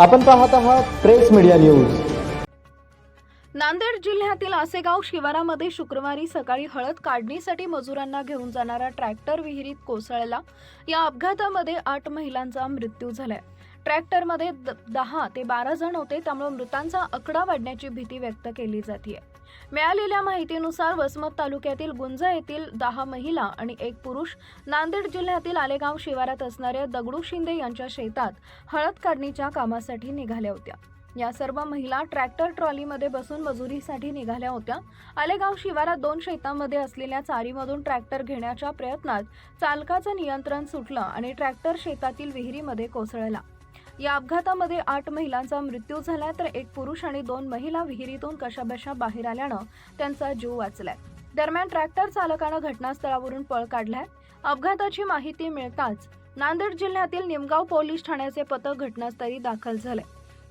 आपण पाहत आहात प्रेस मीडिया न्यूज. नांदेड जिल्ह्यातील आसेगाव शिवारामध्ये शुक्रवारी सकाळी हळद काढणीसाठी मजुरांना घेऊन जाणारा ट्रॅक्टर विहिरीत कोसळला. या अपघातामध्ये आठ महिलांचा मृत्यू झालाय. ट्रॅक्टरमध्ये द- दहा ते बारा जण होते त्यामुळे मृतांचा आकडा वाढण्याची भीती व्यक्त केली जाते मिळालेल्या माहितीनुसार वसमत तालुक्यातील गुंजा येथील दहा महिला आणि एक पुरुष नांदेड जिल्ह्यातील आलेगाव शिवारात असणाऱ्या दगडू शिंदे यांच्या शेतात हळद काढणीच्या कामासाठी निघाल्या होत्या. या सर्व महिला ट्रॅक्टर ट्रॉलीमध्ये बसून मजुरीसाठी निघाल्या होत्या. आलेगाव शिवारात दोन शेतांमध्ये असलेल्या चारीमधून ट्रॅक्टर घेण्याच्या प्रयत्नात चालकाचं नियंत्रण सुटलं आणि ट्रॅक्टर शेतातील विहिरीमध्ये कोसळला. या अपघातामध्ये आठ महिलांचा मृत्यू झाला तर एक पुरुष आणि दोन महिला विहिरीतून कशाबशा बाहेर आल्यानं त्यांचा जीव वाचलाय. दरम्यान ट्रॅक्टर चालकानं घटनास्थळावरून पळ काढलाय. अपघाताची माहिती मिळताच नांदेड जिल्ह्यातील निमगाव पोलीस ठाण्याचे पथक घटनास्थळी दाखल झाले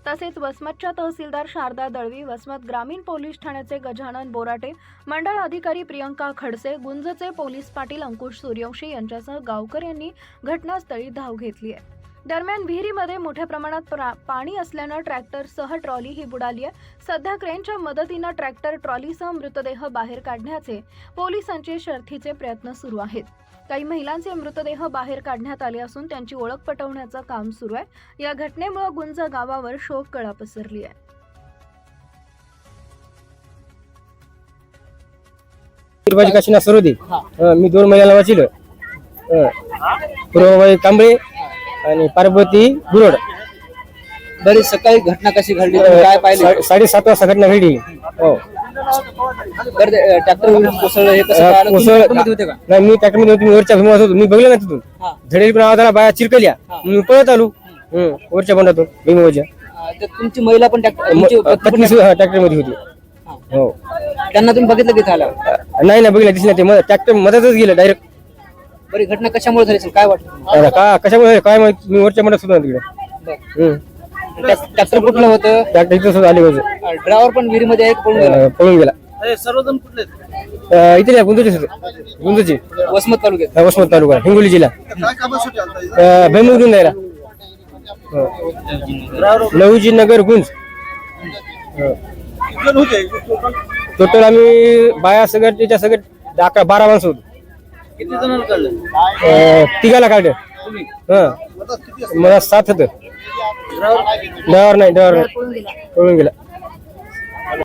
तसेच वसमतच्या तहसीलदार शारदा दळवी वसमत ग्रामीण पोलीस ठाण्याचे गजानन बोराटे मंडळ अधिकारी प्रियंका खडसे गुंजचे पोलीस पाटील अंकुश सूर्यवंशी यांच्यासह गावकर यांनी घटनास्थळी धाव घेतली आहे. दरम्यान विहिरीमध्ये मोठ्या प्रमाणात प्रा- पाणी असल्यानं ट्रॅक्टरसह ट्रॉली ही बुडाली आहे. सध्या क्रेनच्या मदतीनं ट्रॅक्टर ट्रॉलीसह मृतदेह बाहेर काढण्याचे पोलिसांचे शर्थीचे प्रयत्न सुरू आहेत. काही महिलांचे मृतदेह बाहेर काढण्यात आले असून त्यांची ओळख पटवण्याचं काम सुरू आहे. या घटनेमुळे गुंज गावावर शोक कळा पसरली आहे. मी दोन महिन्याला वाचिलं हं. पूर्वबाई कांबळे आणि पार्वती गुरड. बरी सकाळी घटना कशी घडली? तुम्ही काय पाहिले? सा- साडेसात वाजता घटना घडली. हो. ट्रॅक्टर कोसळलं हे कसं कळालं? तुम्ही कोसळ- ट्रॅक्टरमध्ये होते का? नाही मी ट्रॅक्टरमध्ये होतो मी वरच्या भीमात होतो. मी बघलं ना तिथून. हा. झडेल पण आवाज आला बाया चिरकल्या. मी पळत आलो. हं, वरच्या बंडातून भीमावरच्या तर तुमची महिला पण ट्रॅक्टर तुमची पत्नी पण पत्नी सुद्धा ट्रॅक्टरमध्ये होती. हो. त्यांना तुम्ही बघितलं की झालं नाही ना बघितलं दिसलं ते ट्रॅक्टर मधातच गेलं डायरेक्ट बरी घटना कशामुळे झाली असेल? काय वाटतं? का कशामुळे काय माहीत? मी वरच्या बंडात सुद्धा तिकडे बरं. ट्रॅक- ट्रॅक्टर कुठलं होतं? ट्रॅक्टर इथं सुद्धा आली होती. ड्रायव्हर पण विहिरीमध्ये आहे का? पळून गेला? पळून गेला. सर्वजण कुठले अं, इथे गुंजूची गुंजूची वसमत तालुक्यात. वसमत तालुका हिंगोली जिल्हा. अं, भैमुगडून जायला हो. लहुजी नगर गुंज. टोटल आम्ही बाया सगळं त्याच्या सगळं अकरा बारा माणसं होतो. किती जणांना कळलं अं, तिघाला काढलं. हं. मला सात होतं. ड्रायव्हर? नाही ड्रायव्हर नाही. पळून गेला.